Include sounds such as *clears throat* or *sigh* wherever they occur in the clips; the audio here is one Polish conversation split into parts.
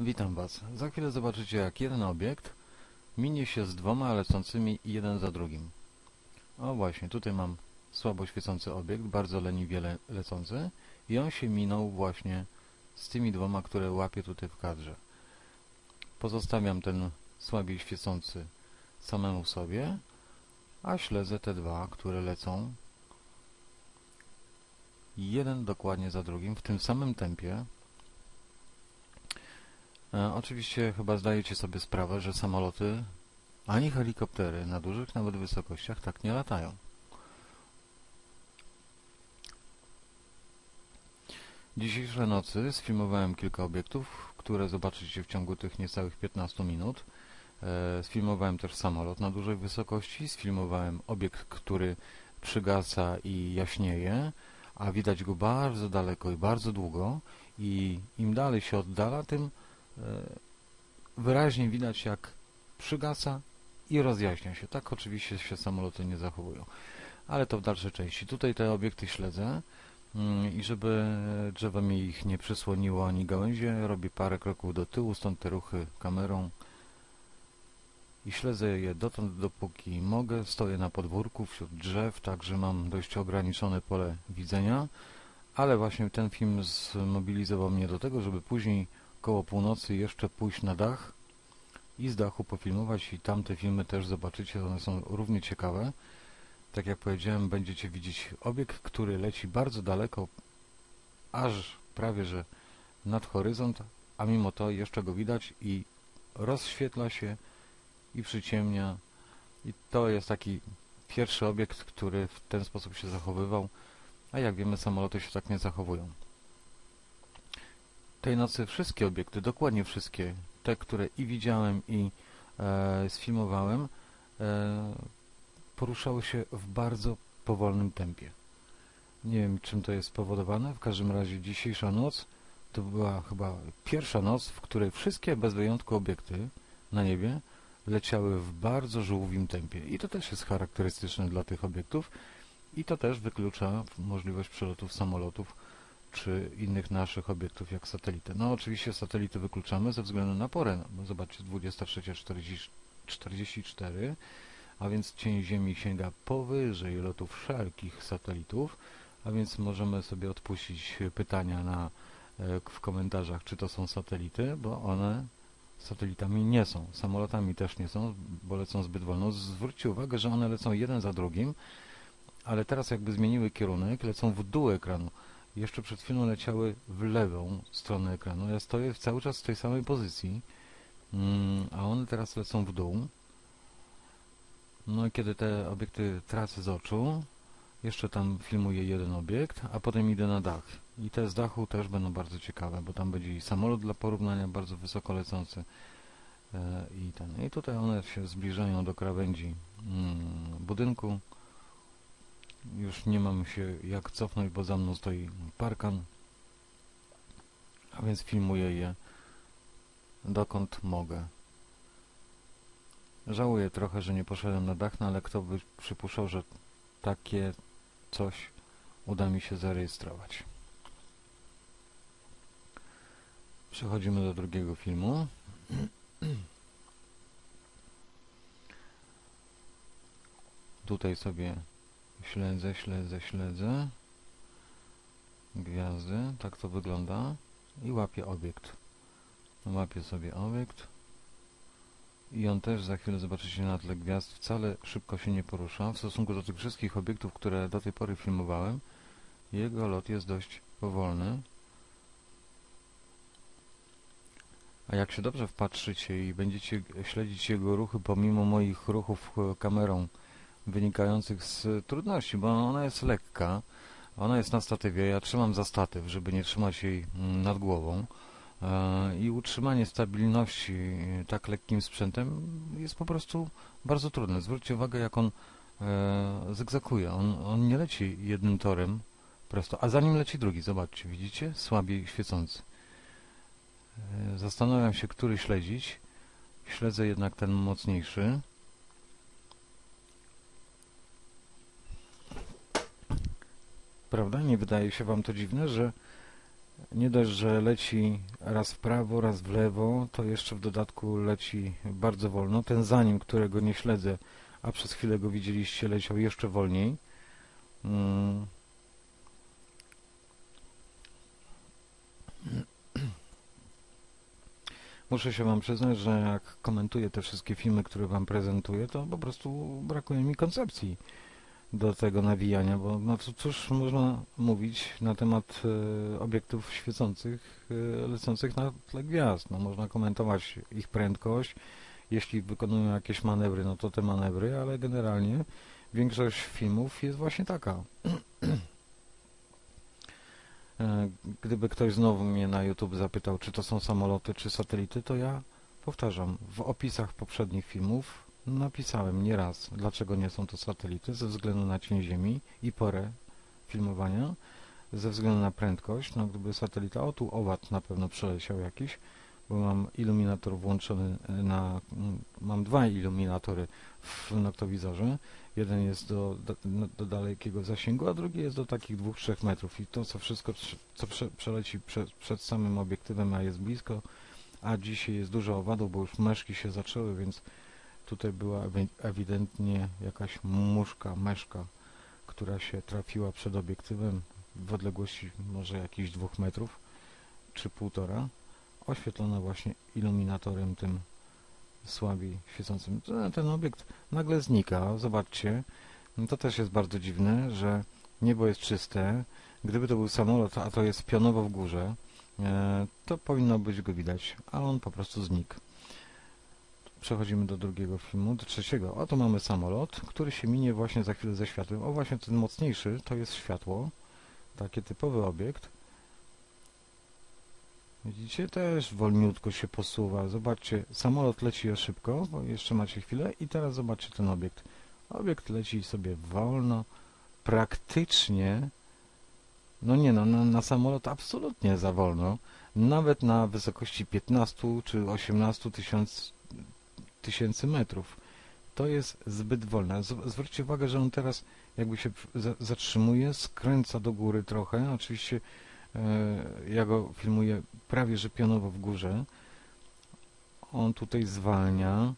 Witam Was. Za chwilę zobaczycie jak jeden obiekt minie się z dwoma lecącymi jeden za drugim. O właśnie, tutaj mam słabo świecący obiekt, bardzo leniwie le lecący i on się minął właśnie z tymi dwoma, które łapię tutaj w kadrze. Pozostawiam ten słabiej świecący samemu sobie, a śledzę te dwa, które lecą jeden dokładnie za drugim w tym samym tempie E, oczywiście chyba zdajecie sobie sprawę, że samoloty ani helikoptery na dużych nawet wysokościach tak nie latają. Dzisiejszej nocy sfilmowałem kilka obiektów, które zobaczycie w ciągu tych niecałych 15 minut. E, sfilmowałem też samolot na dużej wysokości, sfilmowałem obiekt, który przygasa i jaśnieje, a widać go bardzo daleko i bardzo długo i im dalej się oddala, tym wyraźnie widać jak przygasa i rozjaśnia się. Tak oczywiście się samoloty nie zachowują. Ale to w dalszej części. Tutaj te obiekty śledzę mm, i żeby drzewo mi ich nie przysłoniło ani gałęzie, robię parę kroków do tyłu, stąd te ruchy kamerą i śledzę je dotąd, dopóki mogę. Stoję na podwórku wśród drzew, także mam dość ograniczone pole widzenia, ale właśnie ten film zmobilizował mnie do tego, żeby później koło północy jeszcze pójść na dach i z dachu pofilmować i tamte filmy też zobaczycie, one są równie ciekawe. Tak jak powiedziałem, będziecie widzieć obiekt, który leci bardzo daleko, aż prawie że nad horyzont, a mimo to jeszcze go widać i rozświetla się i przyciemnia. I to jest taki pierwszy obiekt, który w ten sposób się zachowywał, a jak wiemy samoloty się tak nie zachowują tej nocy wszystkie obiekty, dokładnie wszystkie, te, które i widziałem i e, sfilmowałem, e, poruszały się w bardzo powolnym tempie. Nie wiem, czym to jest spowodowane, w każdym razie dzisiejsza noc to była chyba pierwsza noc, w której wszystkie bez wyjątku obiekty na niebie leciały w bardzo żółwim tempie. I to też jest charakterystyczne dla tych obiektów i to też wyklucza możliwość przelotów samolotów czy innych naszych obiektów jak satelity. No oczywiście satelity wykluczamy ze względu na porę. No, zobaczcie 23.44, a więc cień Ziemi sięga powyżej lotu wszelkich satelitów, a więc możemy sobie odpuścić pytania na, e, w komentarzach, czy to są satelity, bo one satelitami nie są. Samolotami też nie są, bo lecą zbyt wolno. Zwróćcie uwagę, że one lecą jeden za drugim, ale teraz jakby zmieniły kierunek, lecą w dół ekranu jeszcze przed chwilą leciały w lewą stronę ekranu. Ja stoję cały czas w tej samej pozycji, mm, a one teraz lecą w dół. No i kiedy te obiekty tracę z oczu, jeszcze tam filmuję jeden obiekt, a potem idę na dach. I te z dachu też będą bardzo ciekawe, bo tam będzie i samolot dla porównania bardzo wysoko lecący. E, I, ten. I tutaj one się zbliżają do krawędzi mm, budynku. Już nie mam się jak cofnąć, bo za mną stoi parkan. A więc filmuję je dokąd mogę. Żałuję trochę, że nie poszedłem na dach, no ale kto by przypuszczał, że takie coś uda mi się zarejestrować. Przechodzimy do drugiego filmu. *clears throat* Tutaj sobie Śledzę, śledzę, śledzę. Gwiazdy, tak to wygląda. I łapię obiekt. Łapię sobie obiekt. I on też za chwilę zobaczycie na tle gwiazd wcale szybko się nie porusza. W stosunku do tych wszystkich obiektów, które do tej pory filmowałem, jego lot jest dość powolny. A jak się dobrze wpatrzycie i będziecie śledzić jego ruchy pomimo moich ruchów kamerą, wynikających z trudności, bo ona jest lekka, ona jest na statywie, ja trzymam za statyw, żeby nie trzymać jej mm, nad głową e, i utrzymanie stabilności tak lekkim sprzętem jest po prostu bardzo trudne. Zwróćcie uwagę, jak on e, zygzakuje. On, on nie leci jednym torem prosto, a za nim leci drugi. Zobaczcie, widzicie? Słabiej świecący. E, zastanawiam się, który śledzić. Śledzę jednak ten mocniejszy. Prawda? Nie wydaje się Wam to dziwne, że Nie dość, że leci raz w prawo, raz w lewo, to jeszcze w dodatku leci bardzo wolno. Ten za nim, którego nie śledzę, a przez chwilę go widzieliście, leciał jeszcze wolniej. Mm. *clears throat* Muszę się Wam przyznać, że jak komentuję te wszystkie filmy, które Wam prezentuję, to po prostu brakuje mi koncepcji do tego nawijania, bo no cóż można mówić na temat e, obiektów świecących, e, lecących na tle gwiazd. No, można komentować ich prędkość, jeśli wykonują jakieś manewry, no to te manewry, ale generalnie większość filmów jest właśnie taka. *clears throat* E, Gdyby ktoś znowu mnie na YouTube zapytał, czy to są samoloty, czy satelity, to ja powtarzam, w opisach poprzednich filmów napisałem nieraz, dlaczego nie są to satelity, ze względu na cień Ziemi i porę filmowania, ze względu na prędkość, no gdyby satelita, o tu owad na pewno przeleciał jakiś, bo mam iluminator włączony na, mm, mam dwa iluminatory w noktowizorze, jeden jest do, do, do dalekiego zasięgu, a drugi jest do takich 2-3 metrów. I to co wszystko, co prze, przeleci przed, przed samym obiektywem, a jest blisko, a dzisiaj jest dużo owadów, bo już meszki się zaczęły, więc tutaj była ewi- ewidentnie jakaś muszka, meszka, która się trafiła przed obiektywem w odległości może jakichś dwóch metrów, czy półtora, oświetlona właśnie iluminatorem tym słabiej świecącym. Ten- Ten obiekt nagle znika, zobaczcie. No To też jest bardzo dziwne, że niebo jest czyste. Gdyby to był samolot, a to jest pionowo w górze, e, to powinno być go widać, a on po prostu znikł. Przechodzimy do drugiego filmu, do trzeciego. Oto mamy samolot, który się minie właśnie za chwilę ze światłem. O, właśnie ten mocniejszy to jest światło, taki typowy obiekt. Widzicie, też wolniutko się posuwa. Zobaczcie, samolot leci szybko, bo jeszcze macie chwilę i teraz zobaczcie ten obiekt. Obiekt leci sobie wolno, praktycznie, no nie no, na, na samolot absolutnie za wolno. Nawet na wysokości 15 czy 18 tysiąc, tysięcy metrów. To jest zbyt wolne. Zwróćcie uwagę, że on teraz jakby się za- zatrzymuje, skręca do góry trochę. Oczywiście e, ja go filmuję prawie że pionowo w górze. On tutaj zwalnia.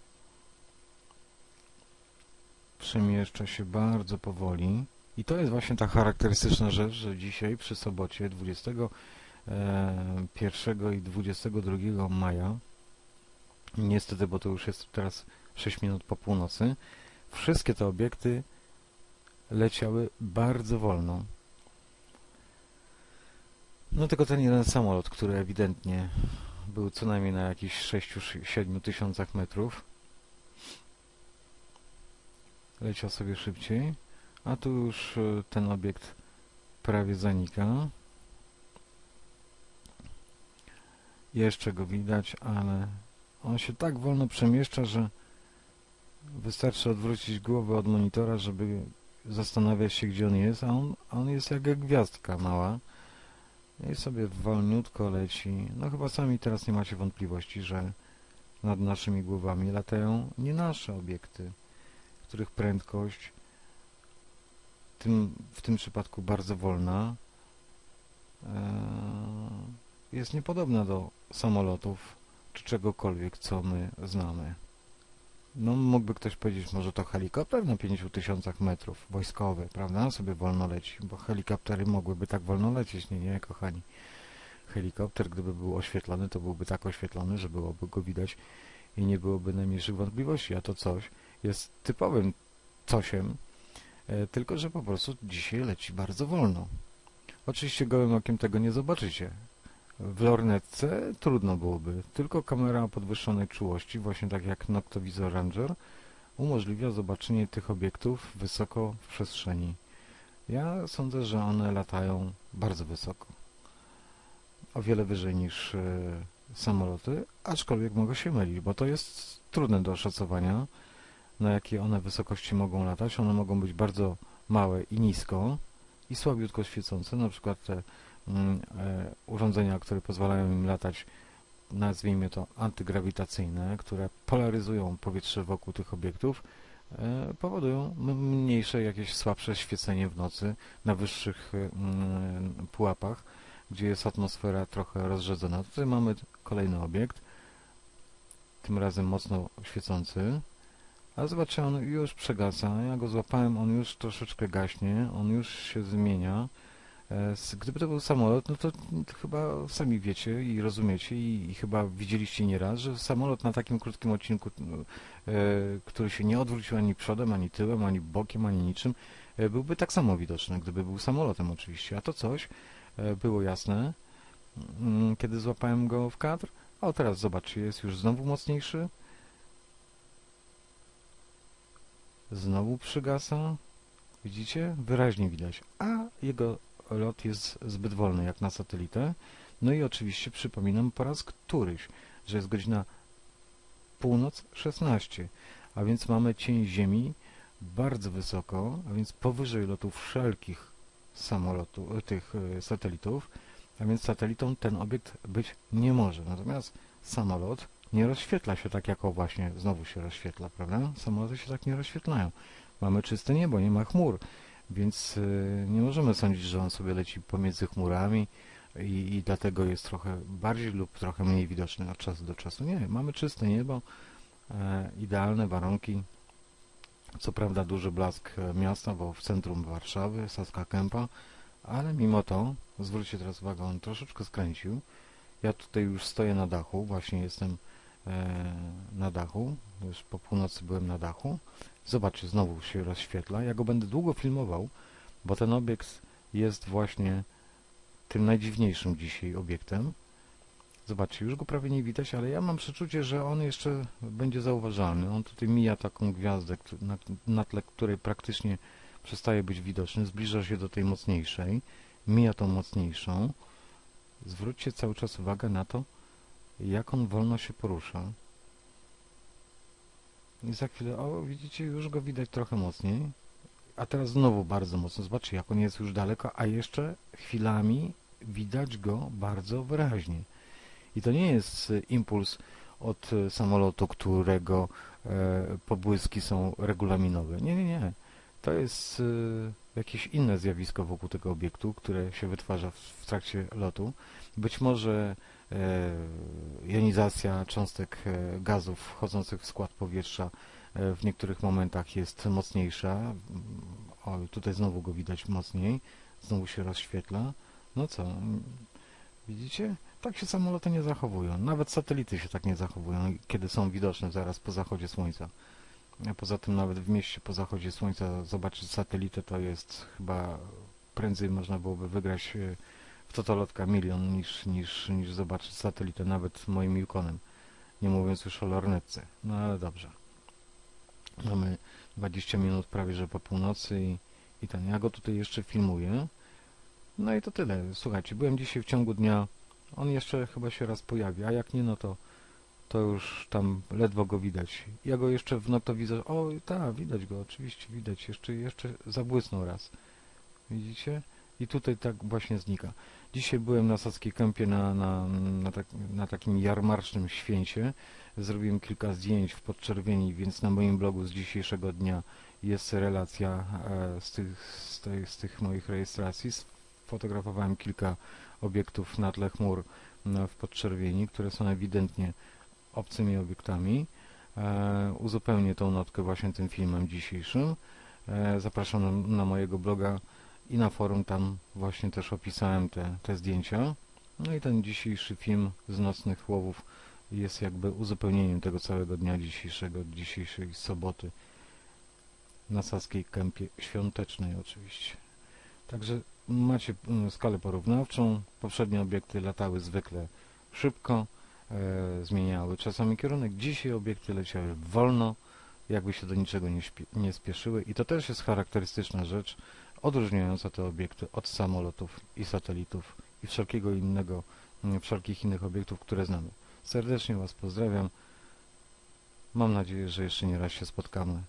Przemieszcza się bardzo powoli. I to jest właśnie ta charakterystyczna rzecz, że dzisiaj przy sobocie 21 i 22 maja, niestety, bo to już jest teraz 6 minut po północy, wszystkie te obiekty leciały bardzo wolno. No tylko ten jeden samolot, który ewidentnie był co najmniej na jakichś 6-7 tysiącach metrów, leciał sobie szybciej, a tu już e, ten obiekt prawie zanika. Jeszcze go widać, ale on się tak wolno przemieszcza, że wystarczy odwrócić głowę od monitora, żeby zastanawiać się, gdzie on jest, a on, on jest jak gwiazdka mała. I sobie wolniutko leci. No chyba sami teraz nie macie wątpliwości, że nad naszymi głowami latają nie nasze obiekty, których prędkość tym, w tym przypadku bardzo wolna e, jest niepodobna do samolotów czegokolwiek, co my znamy. No mógłby ktoś powiedzieć, może to helikopter na 5000 metrów, wojskowy, prawda? Sobie wolno leci, bo helikoptery mogłyby tak wolno lecieć, nie, nie, kochani. Helikopter, gdyby był oświetlony, to byłby tak oświetlony, że byłoby go widać i nie byłoby najmniejszych wątpliwości, a to coś jest typowym cosiem, e, tylko że po prostu dzisiaj leci bardzo wolno. Oczywiście gołym okiem tego nie zobaczycie. W lornetce trudno byłoby, tylko kamera podwyższonej czułości, właśnie tak jak Noctovisor Ranger, umożliwia zobaczenie tych obiektów wysoko w przestrzeni. Ja sądzę, że one latają bardzo wysoko. O wiele wyżej niż e, samoloty, aczkolwiek mogę się mylić, bo to jest trudne do oszacowania, na jakie one wysokości mogą latać. One mogą być bardzo małe i nisko i słabiutko świecące, na przykład te urządzenia, które pozwalają im latać, nazwijmy to antygrawitacyjne, które polaryzują powietrze wokół tych obiektów, e, powodują mniejsze, jakieś słabsze świecenie w nocy na wyższych e, mm, pułapach, gdzie jest atmosfera trochę rozrzedzona. Tutaj mamy kolejny obiekt, tym razem mocno świecący. Ale zobaczcie, on już przegasa. Ja go złapałem, on już troszeczkę gaśnie, on już się zmienia. E, Gdyby to był samolot, no to, chyba sami wiecie i rozumiecie i, i chyba widzieliście nieraz, że samolot na takim krótkim odcinku, e, który się nie odwrócił ani przodem, ani tyłem, ani bokiem, ani niczym, e, byłby tak samo widoczny, gdyby był samolotem oczywiście. A to coś było jasne, mm, kiedy złapałem go w kadr. O, teraz zobaczcie, jest już znowu mocniejszy. Znowu przygasa. Widzicie? Wyraźnie widać. A jego lot jest zbyt wolny jak na satelitę. No i oczywiście przypominam po raz któryś, że jest godzina północ 16, a więc mamy cień Ziemi bardzo wysoko, a więc powyżej lotu wszelkich samolotów, tych e, satelitów, a więc satelitą ten obiekt być nie może. Natomiast samolot nie rozświetla się tak, jak o właśnie znowu się rozświetla, prawda? Samoloty się tak nie rozświetlają. Mamy czyste niebo, nie ma chmur, więc y, nie możemy sądzić, że on sobie leci pomiędzy chmurami i, i dlatego jest trochę bardziej lub trochę mniej widoczny od czasu do czasu. Nie, mamy czyste niebo, e, idealne warunki. Co prawda duży blask e, miasta, bo w centrum Warszawy, Saska Kępa, ale mimo to, zwróćcie teraz uwagę, on troszeczkę skręcił. Ja tutaj już stoję na dachu, właśnie jestem e, na dachu, już po północy byłem na dachu. Zobaczcie, znowu się rozświetla. Ja go będę długo filmował, bo ten obiekt jest właśnie tym najdziwniejszym dzisiaj obiektem. Zobaczcie, już go prawie nie widać, ale ja mam przeczucie, że on jeszcze będzie zauważalny. On tutaj mija taką gwiazdę, na, na tle której praktycznie przestaje być widoczny, zbliża się do tej mocniejszej, mija tą mocniejszą. Zwróćcie cały czas uwagę na to, jak on wolno się porusza. I za chwilę, o widzicie, już go widać trochę mocniej. A teraz znowu bardzo mocno. Zobaczcie, jak on jest już daleko, a jeszcze chwilami widać go bardzo wyraźnie. I to nie jest e, impuls od e, samolotu, którego e, pobłyski są regulaminowe. Nie, nie, nie. To jest jakieś inne zjawisko wokół tego obiektu, które się wytwarza w, trakcie lotu. Być może jonizacja cząstek e, gazów wchodzących w skład powietrza e, w niektórych momentach jest mocniejsza. Mm, O, tutaj znowu go widać mocniej. Znowu się rozświetla. No co? mm, Widzicie? Tak się samoloty nie zachowują. Nawet satelity się tak nie zachowują, kiedy są widoczne zaraz po zachodzie słońca. Poza tym nawet w mieście po zachodzie słońca zobaczyć satelitę to jest chyba prędzej można byłoby wygrać e, totolotka milion niż, niż, niż zobaczyć satelitę nawet moim Yukonem. Nie mówiąc już o lornetce. No ale dobrze. Mamy 20 minut prawie że po północy i, i ten. Ja go tutaj jeszcze filmuję. No i to tyle. Słuchajcie, byłem dzisiaj w ciągu dnia. On jeszcze chyba się raz pojawi, a jak nie, no to to już tam ledwo go widać. Ja go jeszcze w noktowizor... O, tak, widać go, oczywiście widać. Jeszcze, jeszcze zabłysnął raz. Widzicie? I tutaj tak właśnie znika. Dzisiaj byłem na Sackiej Kępie na, na, na, tak, na takim jarmarcznym święcie. Zrobiłem kilka zdjęć w podczerwieni, więc na moim blogu z dzisiejszego dnia jest relacja e, z, tych, z, z tych moich rejestracji. Fotografowałem kilka obiektów na tle chmur no, w podczerwieni, które są ewidentnie obcymi obiektami. E, uzupełnię tą notkę właśnie tym filmem dzisiejszym. E, zapraszam na mojego bloga i na forum, tam właśnie też opisałem te, te zdjęcia. No i ten dzisiejszy film z nocnych łowów jest jakby uzupełnieniem tego całego dnia dzisiejszego, dzisiejszej soboty na Saskiej Kępie świątecznej oczywiście. Także macie mm, skalę porównawczą. Poprzednie obiekty latały zwykle szybko, e, zmieniały czasami kierunek. Dzisiaj obiekty leciały wolno, jakby się do niczego nie, nie spieszyły i to też jest charakterystyczna rzecz odróżniająca te obiekty od samolotów i satelitów i wszelkiego innego, mm, wszelkich innych obiektów, które znamy. Serdecznie Was pozdrawiam. Mam nadzieję, że jeszcze nie raz się spotkamy.